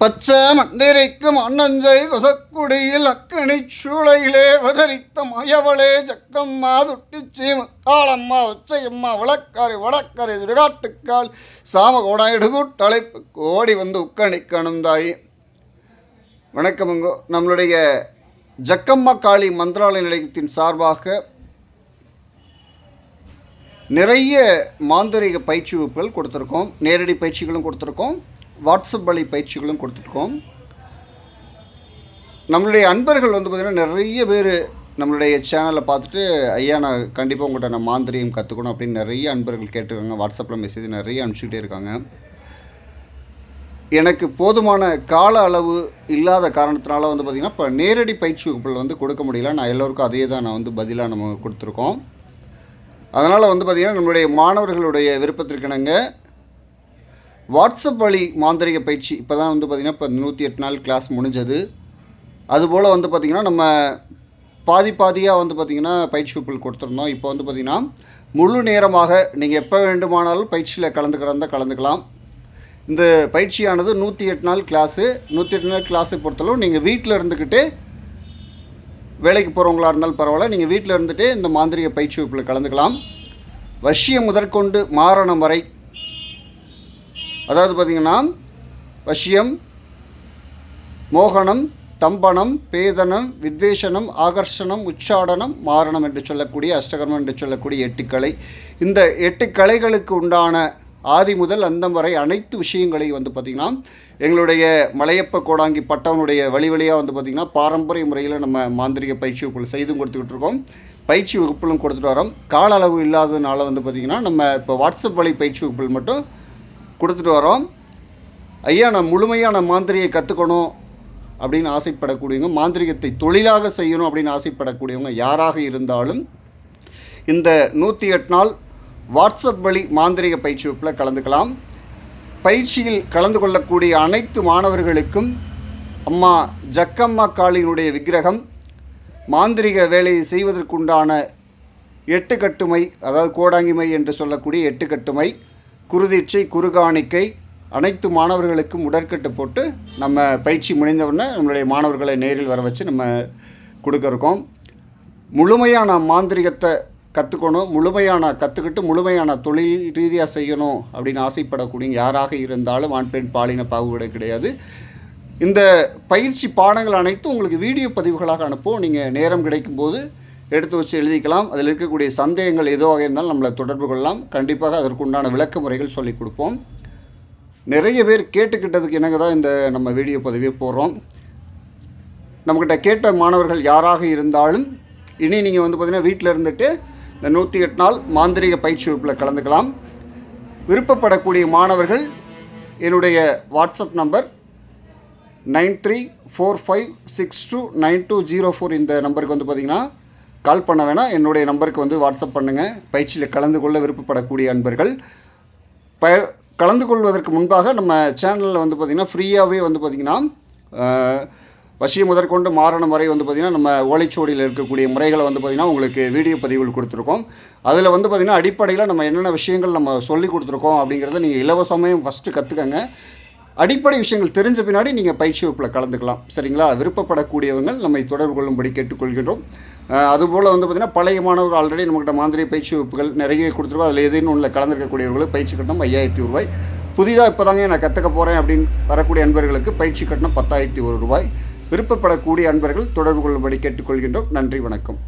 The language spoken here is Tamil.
பச்சை மண்டிரைக்கும் அண்ணஞ்சை கொசக்குடியில் அக்கணி சூளையிலே வதரித்த மயவளே ஜக்கம்மா துட்டிச்சி முத்தாளம்மா உச்சையம்மா வளக்கரை வழக்காரி சுடுகாட்டுக்கால் சாமகோடா இடுகூட்டழைப்பு கோடி வந்து உக்கணிக்கணும் தாய் வணக்கமுங்கோ நம்மளுடைய ஜக்கம்மா காளி மந்திராலய நிலையத்தின் சார்பாக நிறைய மாந்திரிக பயிற்சி வகுப்புகள் கொடுத்துருக்கோம். நேரடி பயிற்சிகளும் கொடுத்துருக்கோம். வாட்ஸ்அப் வழி பயிற்சிகளும் கொடுத்துருக்கோம். நம்மளுடைய அன்பர்கள் வந்து பார்த்திங்கன்னா நிறைய பேர் நம்மளுடைய சேனலை பார்த்துட்டு ஐயா நான் கண்டிப்பாக உங்கள்கிட்ட நான் மாந்திரியம் கற்றுக்கணும் அப்படின்னு நிறைய அன்பர்கள் கேட்டிருக்காங்க. வாட்ஸ்அப்பில் மெசேஜ் நிறைய அனுப்பிச்சிக்கிட்டே இருக்காங்க. எனக்கு போதுமான கால அளவு இல்லாத காரணத்தினால வந்து பார்த்திங்கன்னா இப்போ நேரடி பயிற்சி வகுப்புகள் வந்து கொடுக்க முடியல. நான் எல்லோருக்கும் அதே தான் நான் வந்து பதிலாக நம்ம கொடுத்துருக்கோம். அதனால் வந்து பார்த்திங்கன்னா நம்மளுடைய மாணவர்களுடைய விருப்பத்திற்கிணங்க வாட்ஸ்அப் வழி மாந்திரிக பயிற்சி இப்போ தான் வந்து பார்த்திங்கன்னா இப்போ நூற்றி எட்டு நாள் கிளாஸ் முடிஞ்சது. அதுபோல் வந்து பார்த்திங்கன்னா நம்ம பாதி பாதியாக வந்து பார்த்திங்கன்னா பயிற்சி வகுப்புகள் கொடுத்துருந்தோம். இப்போ வந்து பார்த்திங்கன்னா முழு நேரமாக நீங்கள் எப்போ வேண்டுமானாலும் பயிற்சியில் கலந்துக்கிறதா கலந்துக்கலாம். இந்த பயிற்சியானது நூற்றி எட்டு நாள் கிளாஸு நூற்றி எட்டு நாள் கிளாஸை பொறுத்தளவு நீங்கள் வீட்டில் இருந்துக்கிட்டே வேலைக்கு போகிறவங்களா இருந்தாலும் பரவாயில்ல. நீங்கள் வீட்டில் இருந்துகிட்டே இந்த மாந்திரிக பயிற்சி வகுப்பில் கலந்துக்கலாம். வஷியம் முதற்கொண்டு மாரணம் வரை அதாவது பார்த்திங்கன்னா வஷ்யம் மோகனம் தம்பனம் பேதனம் வித்வேஷனம் ஆகர்ஷணம் உச்சாடனம் மாரணம் என்று சொல்லக்கூடிய அஷ்டகர்மம் என்று சொல்லக்கூடிய எட்டு கலை இந்த எட்டு கலைகளுக்கு உண்டான ஆதி முதல் அந்தம் வரை அனைத்து விஷயங்களையும் வந்து பார்த்திங்கன்னா எங்களுடைய மலையப்ப கோடாங்கி பட்டவனுடைய வழி வழியாக வந்து பார்த்திங்கன்னா பாரம்பரிய முறையில் நம்ம மாந்திரிக பயிற்சி வகுப்புகள் செய்தும் கொடுத்துக்கிட்டு இருக்கோம். பயிற்சி வகுப்புகளும் கொடுத்துட்டு வரோம். கால அளவு இல்லாததுனால வந்து பார்த்திங்கன்னா நம்ம இப்போ வாட்ஸ்அப் வழி பயிற்சி வகுப்புகள் மட்டும் கொடுத்துட்டு வரோம். ஐயா நான் முழுமையான மாந்திரியை கற்றுக்கணும் அப்படின்னு ஆசைப்படக்கூடியவங்க மாந்திரிகத்தை தொழிலாக செய்யணும் அப்படின்னு ஆசைப்படக்கூடியவங்க யாராக இருந்தாலும் இந்த நூற்றி எட்டு நாள் வாட்ஸ்அப் வழி மாந்திரிக பயிற்சி வகுப்பில் கலந்துக்கலாம். பயிற்சியில் கலந்து கொள்ளக்கூடிய அனைத்து மாணவர்களுக்கும் அம்மா ஜக்கம்மா காளியினுடைய விக்கிரகம் மாந்திரிக வேலையை செய்வதற்குண்டான எட்டு கட்டுமை அதாவது கோடாங்கிமை என்று சொல்லக்கூடிய எட்டு கட்டுமை குருதீட்சை குறுகாணிக்கை அனைத்து மாணவர்களுக்கும் உடற்கட்டு போட்டு நம்ம பயிற்சி முடிந்தவுடனே நம்மளுடைய மாணவர்களை நேரில் வர வச்சு நம்ம கொடுக்கறக்கோம் முழுமையான மாந்திரிகத்தை கற்றுக்கணும் முழுமையான கற்றுக்கிட்டு முழுமையான தொழில் ரீதியாக செய்யணும் அப்படின்னு ஆசைப்படக்கூடிய யாராக இருந்தாலும் ஆண் பெண் பாலின பாகுபாடு கிடையாது. இந்த பயிற்சி பாடங்கள் அனைத்தும் உங்களுக்கு வீடியோ பதிவுகளாக அனுப்புவோம். நீங்கள் நேரம் கிடைக்கும்போது எடுத்து வச்சு எழுதிக்கலாம். அதில் இருக்கக்கூடிய சந்தேகங்கள் எதுவாக இருந்தாலும் நம்மளை தொடர்பு கொள்ளலாம். கண்டிப்பாக அதற்குண்டான விளக்க முறைகள் சொல்லிக் கொடுப்போம். நிறைய பேர் கேட்டுக்கிட்டதுக்கு என்னங்க தான் இந்த நம்ம வீடியோ பதிவே போடுறோம். நம்மக்கிட்ட கேட்ட மாணவர்கள் யாராக இருந்தாலும் இனி நீங்கள் வந்து பார்த்திங்கன்னா வீட்டில் இருந்துட்டு இந்த நூற்றி எட்டு நாள் மாந்திரிக பயிற்சி வகுப்பில் கலந்துக்கலாம். விருப்பப்படக்கூடிய மாணவர்கள் என்னுடைய WhatsApp number nine three four five six two nine two zero four இந்த நம்பருக்கு வந்து பார்த்திங்கன்னா கால் பண்ண வேணாம். என்னுடைய நம்பருக்கு வந்து வாட்ஸ்அப் பண்ணுங்கள் பயிற்சியில் கலந்து கொள்ள விருப்பப்படக்கூடிய அன்பர்கள். ப கலந்து கொள்வதற்கு முன்பாக நம்ம சேனலில் வந்து பார்த்திங்கன்னா ஃப்ரீயாகவே வந்து பார்த்திங்கன்னா வசியம் முதற்கொண்டு மாரணம் வரை வந்து பார்த்திங்கன்னா நம்ம ஓலைச்சுவடியில் இருக்கக்கூடிய முறைகளை வந்து பார்த்திங்கன்னா உங்களுக்கு வீடியோ பதிவுகள் கொடுத்துருக்கோம். அதில் வந்து பார்த்திங்கன்னா அடிப்படையில் நம்ம என்னென்ன விஷயங்கள் நம்ம சொல்லி கொடுத்துருக்கோம் அப்படிங்கிறத நீங்கள் இலவசமையும் ஃபஸ்ட்டு கற்றுக்கங்க அடிப்படை விஷயங்கள் தெரிஞ்ச பின்னாடி நீங்கள் பயிற்சி வகுப்பில் கலந்துக்கலாம். சரிங்களா? விருப்பப்படக்கூடியவங்க நம்மை தொடர்பு கொள்ளும்படி கேட்டுக்கொள்கின்றோம். அதுபோல் வந்து பார்த்திங்கன்னா பழைய மாணவர்கள் ஆல்ரெடி நம்மகிட்ட மாந்திரிய பயிற்சி வகுப்புகள் நிறைய கொடுத்துருக்கோம். அதில் ஏதேனும் உள்ள கலந்துருக்கக்கூடியவர்களுக்கு பயிற்சி கட்டணம் ஐயாயிரத்தி ரூபாய். புதிதாக இப்போ தாங்க நான் கற்றுக்க போகிறேன் அப்படின்னு வரக்கூடிய அன்பர்களுக்கு பயிற்சி கட்டணம் பத்தாயிரத்தி ஒரு ரூபாய். விருப்பப்படக்கூடிய அன்பர்கள் தொடர்பு கொள்ளும்படி கேட்டுக்கொள்கின்றோம். நன்றி வணக்கம்.